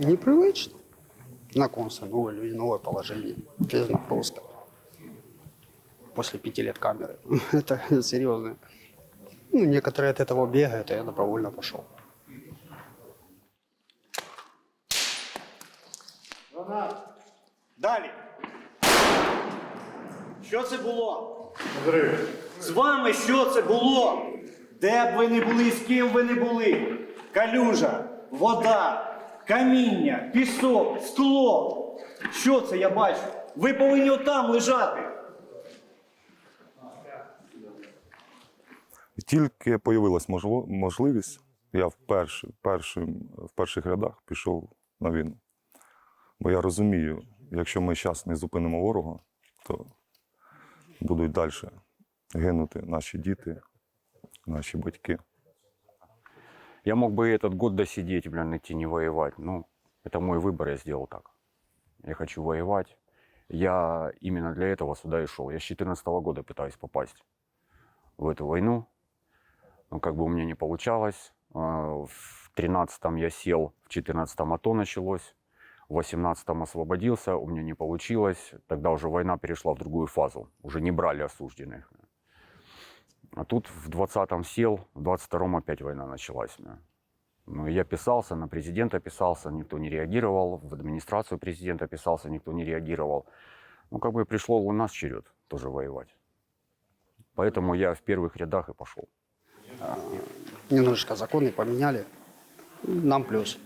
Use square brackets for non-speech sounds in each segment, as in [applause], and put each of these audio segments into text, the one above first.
Непривычно. Знакомство, новые люди, новое положение. Честно, просто. После пяти лет камеры. [laughs] Это серьезно. Ну, некоторые от этого бегают, а я добровольно пошел. Далі. Що це було? З вами що це було? Де б ви не були, з ким ви не були? Калюжа, вода, каміння, пісок, скло. Що це я бачу? Ви повинні отам лежати. Тільки появилась можливість, я вперше, першим, в перших рядах пішов на війну. Бо я розумію, якщо ми зараз не зупинимо ворога, то будуть далі гинути наші діти, наші батьки. Я мог бы этот год досидеть, блин, идти не воевать. Ну, это мой выбор, я сделал так. Я хочу воевать. Я именно для этого сюда и шел. Я с 2014 года пытаюсь попасть в эту войну. Но как бы у меня не получалось. А, В 13-м я сел, в 14-м АТО началось. В 18-м освободился, у меня не получилось. Тогда уже война перешла в другую фазу. Уже не брали осужденных. А тут в 20-м сел, в 22-м опять война началась. Ну, я писался, на президента писался, никто не реагировал, в администрацию президента писался, никто не реагировал. Ну, как бы пришло у нас черед тоже воевать. Поэтому я в первых рядах и пошел. Немножечко законы поменяли. Нам плюс.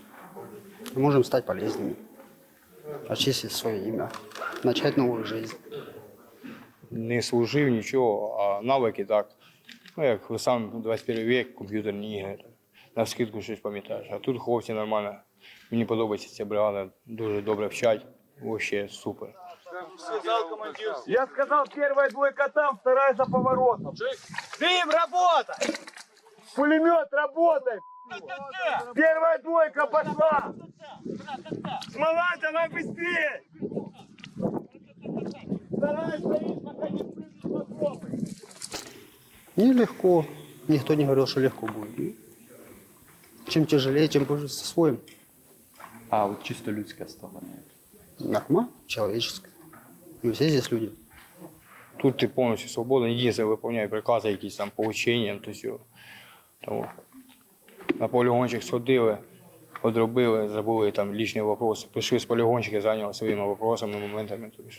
Можем стать полезными. Очистить свое имя. Начать новую жизнь. не служив нічого, а навики так Ну, як ви сам 21 вік, комп'ютерні ігри. На скидку щось пам'ятаєш. А тут хлопці нормально. Мені подобається ця бригада, дуже добре вчать. Вообще супер. Я сказал, первая двойка там, вторая за поворотом. Дым, работа! Пулемет, работай! Первая двойка пошла! Смола, давай быстрее! Вторая стоит, Нелегко. Никто не говорил, что легко будет. Чем тяжелее, тем больше своим. А от чисто людська сторона. Нормально, человеческое. Мы все здесь люди. Тут ти повністю свободен, єдине виповняє прикази, якісь там поучення, то все. Тому на полігончик сходили, одробили, забули там лічні вопроси. Прийшли з полігончика, зайняли своїми вопросами, моментами. Тобто,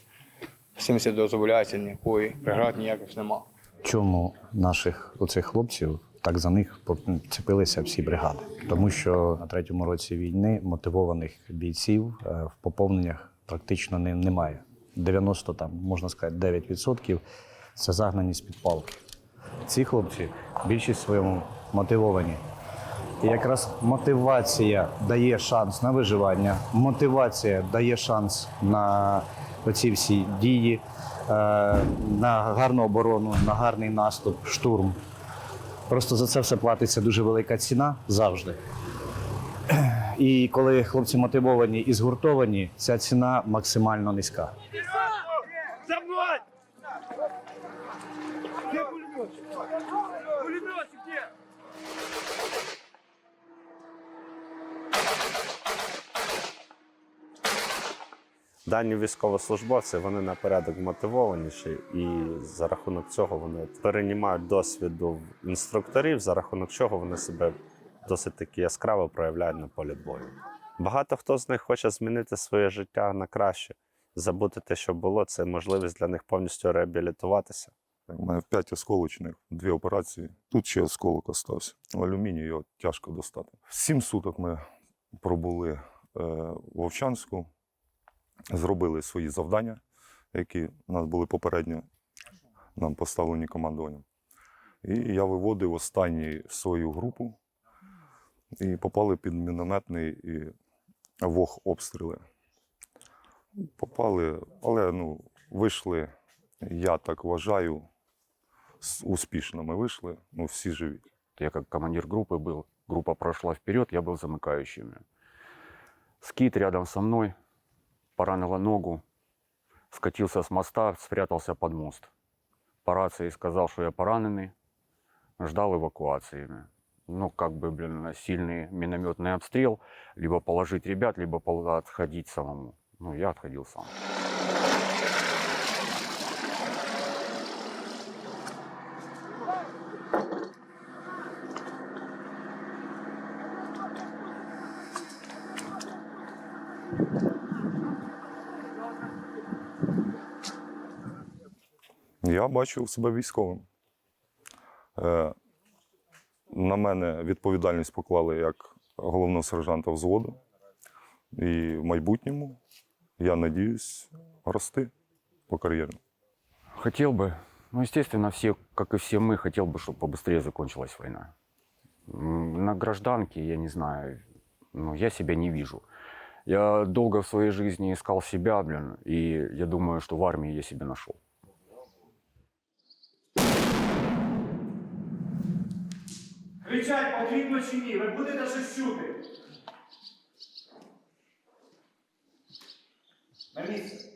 цим все дозволяється, ніякої преград ніяких нема. Чому наших оцих хлопців так за них цепилися всі бригади. Тому що на третьому році війни мотивованих бійців е, в поповненнях практично немає. 90, там, можна сказати, 9% це загнані з під палки. Ці хлопці більшість своєму мотивовані. Якраз мотивація дає шанс на виживання, мотивація дає шанс на оці всі дії, е, на гарну оборону, на гарний наступ, штурм. Просто за це все платиться дуже велика ціна завжди. І коли хлопці мотивовані і згуртовані, ця ціна максимально низька. За мной! Дані військовослужбовці вони на порядок мотивованіші, і за рахунок цього вони переймають досвіду інструкторів, за рахунок чого вони себе досить таки яскраво проявляють на полі бою. Багато хто з них хоче змінити своє життя на краще. Забути те, що було, це можливість для них повністю реабілітуватися. У мене п'ять осколочних, дві операції. Тут ще осколок остався. Алюміній його тяжко достати. Сім суток ми пробули е, в Вовчанську, зробили свої завдання, які у нас були попередньо нам поставлені командуванням. І я виводив останню свою групу і попали під мінометний і вог обстріли. Попали, але ну, вийшли, я так вважаю, с- успішно ми вийшли, ну всі живі. Я как командир группы был, группа прошла вперед, я был замыкающим. Скит рядом со мной, Поранила ногу, скатился с моста, спрятался под мост. По рации сказал, что я пораненый, ждал эвакуации. ну, как бы, блин, сильный минометный обстрел, либо положить ребят, либо отходить самому. Ну, я отходил сам. Я бачив себе військовим. Е, на мене відповідальність поклали як головного сержанта взводу. І в майбутньому я надіюсь рости по кар'єрі. Хотел бы, ну, естественно, все, как и все мы, хотел бы, чтобы побыстрее закончилась война. М, На гражданке, я не знаю, ну, я себя не вижу. Я долго в своей жизни искал себя, блин, и я думаю, что в армии я себя нашел. Кричать, потрібно чи ні, ви будете щось чути. На місце.